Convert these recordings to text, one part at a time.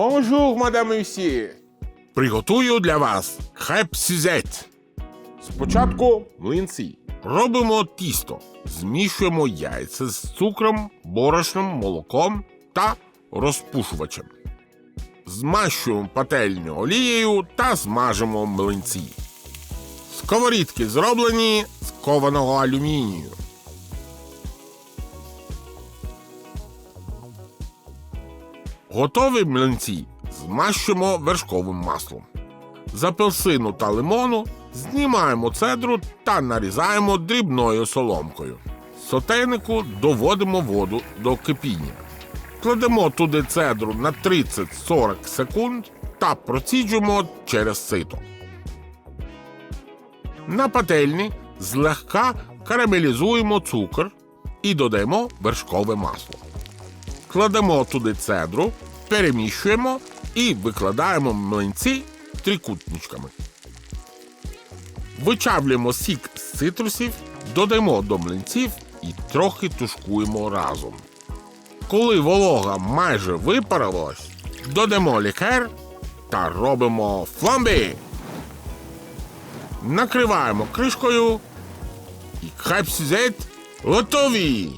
Бонжур, мадам і всі. Приготую для вас хеп сюзет. Спочатку млинці. Робимо тісто. Змішуємо яйця з цукром, борошном, молоком та розпушувачем. Змащуємо пательню олією та змажемо млинці. Сковорідки зроблені з кованого алюмінію. Готові млинці змащуємо вершковим маслом. З апельсину та лимону знімаємо цедру та нарізаємо дрібною соломкою. В Сотейнику доводимо воду до кипіння. Кладемо туди цедру на 30-40 секунд та проціджуємо через сито. На пательні злегка карамелізуємо цукор і додаємо вершкове масло. Кладемо туди цедру, переміщуємо і викладаємо млинці трикутничками. Вичавлюємо сік з цитрусів, додаємо до млинців і трохи тушкуємо разом. Коли волога майже випарилась, додамо лікер та робимо фламбі. Накриваємо кришкою і хепсізет готові.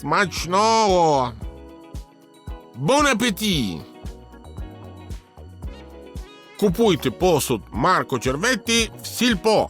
Смачного! Бон апеті! Купуйте посуд Марко Черветті в сільпо.